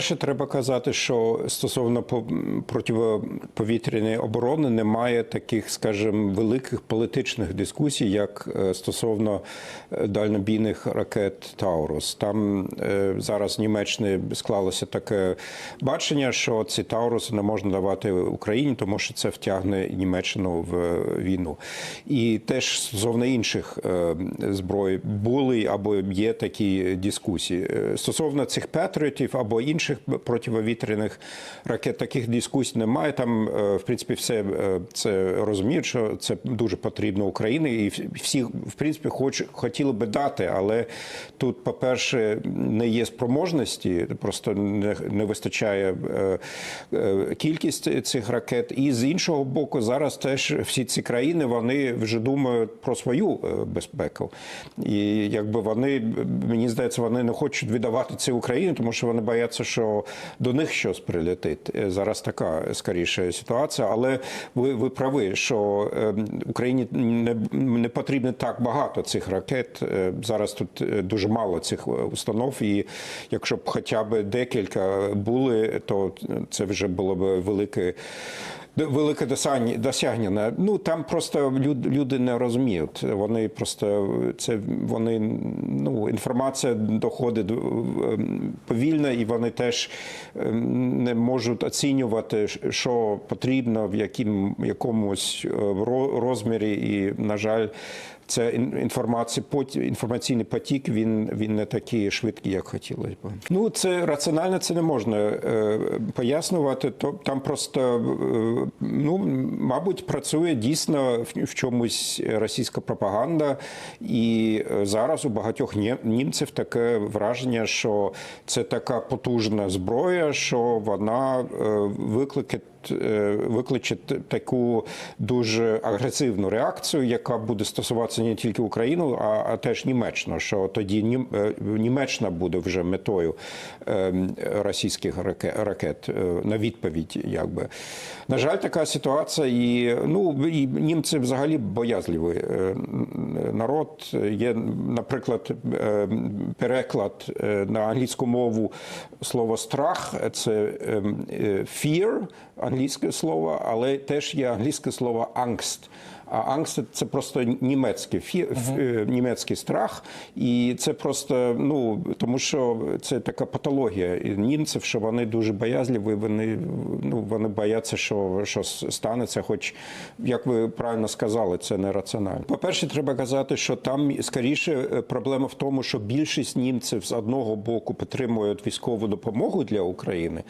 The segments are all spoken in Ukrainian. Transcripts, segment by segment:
По-перше, треба казати, що стосовно по- протиповітряної оборони немає таких, скажімо, великих політичних дискусій, як е, стосовно е, дальнобійних ракет Таурус. Там е, зараз в Німеччині склалося таке бачення, що ці Тауруси не можна давати Україні, тому що це втягне Німеччину в війну. І теж стосовно інших зброй були або є такі дискусії. Стосовно цих Петріотів або інших протиповітряних ракет, таких дискусій немає. Там, е, в принципі, все е, це розуміють, що це дуже потрібно Україні, і всі, в принципі, хоч хотіли би дати, але тут, по-перше, не є спроможності, просто не, не вистачає е, кількість цих ракет. І з іншого боку, зараз теж всі ці країни вони вже думають про свою безпеку. І якби вони, мені здається, вони не хочуть віддавати це Україні, тому що вони бояться, що до них щось прилетить. Е, Зараз така скоріше ситуація. Але ви, ви праві, що е, Україні не, не потрібно так багато цих ракет. Е, Зараз тут е, дуже мало цих установ, і якщо б хоча б декілька були, то це вже було б велике. Велике досягнення-. Ну там просто люд- люди не розуміють. Вони просто це вони ну інформація доходить ем, повільно, і вони теж ем, не можуть оцінювати, що потрібно в яким якомусь е, ро- розмірі. І на жаль, це ін- інформація, інформаційний потік. Він він не такий швидкий, як хотілося б. Ну це раціонально це не можна е, пояснювати. То там просто е, ну мабуть працює дійсно в, чомусь російська пропаганда, і е, зараз у багатьох німців таке враження, що це така потужна зброя, що вона викликає викличе таку дуже агресивну реакцію, яка буде стосуватися не тільки України, а, а теж Німеччину, що тоді е, Німеччина буде вже метою е, російських ракет е, на відповідь. Якби. На жаль, така ситуація, і, ну, і німці взагалі боязливий е, народ. Є, наприклад, е, переклад е, на англійську мову слова страх це е, е, fear, англійське слово, але теж є англійське слово angst. А ангст це просто німецький фі, е, німецький страх, і це просто ну тому, що це така патологія німців, що вони дуже боязливі, вони ну вони бояться, що щось станеться. Хоч як ви правильно сказали, це не раціонально. По перше, треба казати, що там скоріше е, проблема в тому, що більшість німців з одного боку підтримують військову допомогу для України,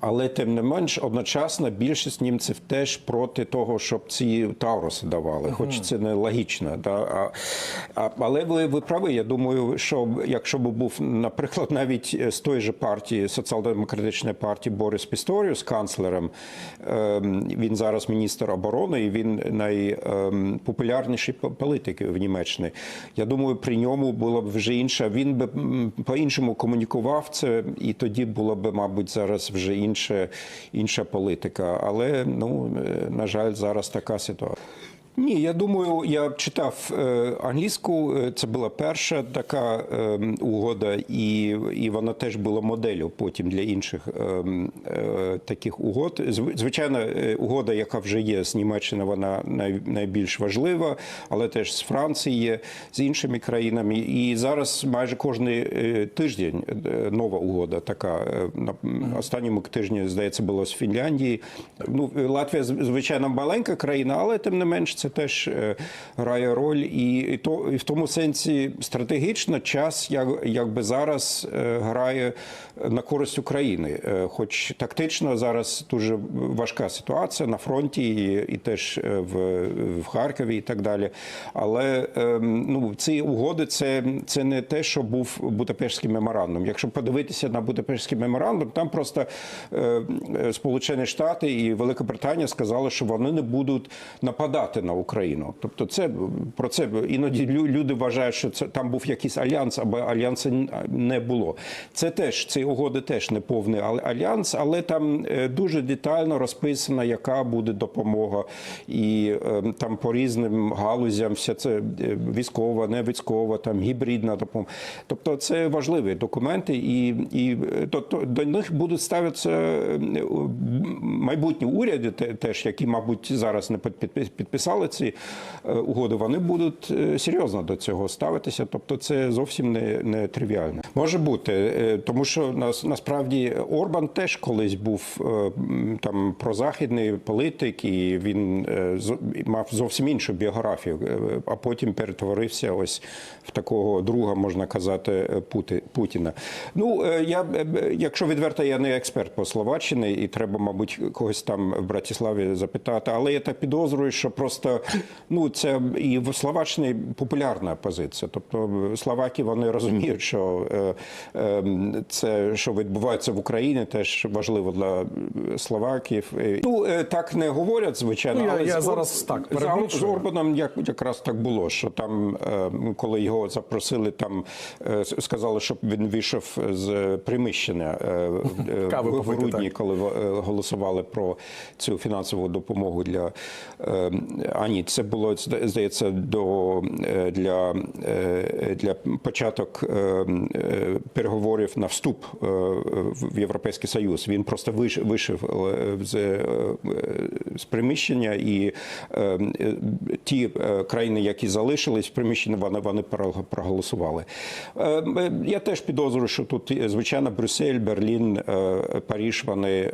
але тим не менш одночасно більшість німців теж проти того, щоб ці Тауруси давали, хоч це не логічно. Да? А, а, але ви, ви праві. Я думаю, що якщо б був, наприклад, навіть з тої ж партії, соціал-демократичної партії Борис Пісторіус, канцлером, ем, він зараз міністр оборони, і він найпопулярніший політик в Німеччині. Я думаю, при ньому було б вже інше. Він би по-іншому комунікував це, і тоді була б, мабуть, зараз вже інша, інша політика. Але ну е, на жаль, зараз така ситуація. Ні, я думаю, я читав е, англійську. е, Це була перша така е, угода, і, і вона теж була моделлю потім для інших е, е, таких угод. Звичайно, угода, яка вже є з Німеччини, вона най, найбільш важлива, але теж з Франції з іншими країнами. І зараз майже кожен е, тиждень нова угода така. На останньому тижні, здається, було з Фінляндії. Ну, Латвія, звичайно, маленька країна, але тим не менш це теж е, грає роль. І, і, то, і в тому сенсі стратегічно час як, якби зараз е, грає на користь України. Е, Хоч тактично зараз дуже важка ситуація на фронті і, і теж в, в Харкові і так далі. Але ем, ну, ці угоди це, це не те, що був Будапештський меморандум. Якщо подивитися на Будапештський меморандум, там просто Сполучені Штати і Велика Британія сказали, що вони не будуть нападати на Україну. Тобто, це про це іноді люди вважають, що це там був якийсь альянс, або альянсу не було. Це теж ці угоди теж не повний альянс, але там е, дуже детально розписано, яка буде допомога, і е, там по різним галузям все це е, військова, не військова, там гібридна допомога. Тобто це важливі документи, і, і е, то, то, до них будуть ставитися майбутні уряди, теж які, мабуть, зараз не під- під- підписали ці е, угоди. Вони будуть е, серйозно до цього ставитися. Тобто, це зовсім не, не тривіально. Може бути, е, тому що нас насправді Орбан теж колись був там прозахідний політик, і він мав зовсім іншу біографію, а потім перетворився ось в такого друга, можна казати, Путіна. Ну я якщо відверто, я не експерт по Словаччині, і треба, мабуть, когось там в Братиславі запитати. Але я так підозрюю, що просто ну це і в Словаччині популярна позиція. Тобто словаки вони розуміють, що е, е, це, що відбувається в Україні, теж важливо для словаків. Е, Ну е, так не говорять, звичайно. Ну, я- але я з зараз так з Ор- з. Орбаном як якраз так було, що там, е, коли його запросили, там е, сказали, щоб він вийшов з приміщення е, е, Кави в грудні, так. коли е, голосували про цю фінансову допомогу для е, а ні, це було здається до е, для, е, для початок е, переговорів на вступ в Європейський Союз. Він просто вийшов з, з приміщення, і ті країни, які залишились в приміщенні, вони, вони про- проголосували. Я теж підозрюю, що тут, звичайно, Брюссель, Берлін, Паріж вони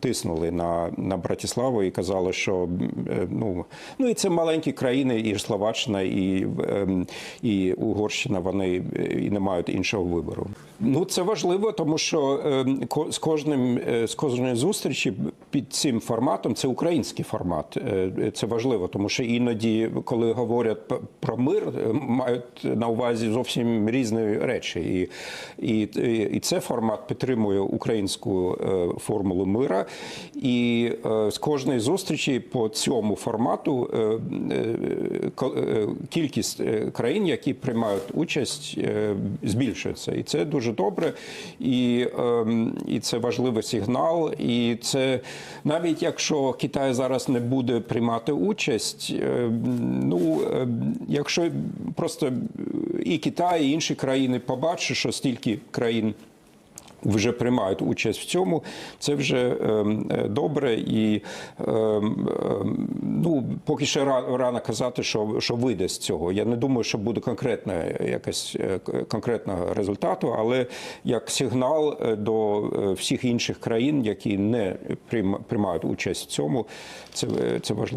тиснули на, на Братиславу і казали, що ну, ну і це маленькі країни, і Словаччина, і, ем, і Угорщина, вони е, і не мають іншого вибору. Ну це важливо, тому що ем, з кожним е, з кожної зустрічі під цим форматом це український формат. Е, Це важливо, тому що іноді, коли говорять про мир, е, мають на увазі зовсім різні речі, і, і, і це формат підтримує українську е, формулу мира. І з кожної зустрічі по цьому формату кількість країн, які приймають участь, збільшується. І це дуже добре, і, ем, і це важливий сигнал. І це навіть якщо Китай зараз не буде приймати участь, е, ну е, якщо просто і Китай, і інші країни побачать, що стільки країн вже приймають участь в цьому, це вже ем, е, добре. І ем, ем, ну, поки ще ра- рано казати, що, що вийде з цього. Я не думаю, що буде конкретна якась е, конкретного результату, але як сигнал е, до е, всіх інших країн, які не приймають участь в цьому, це, е, це важливо.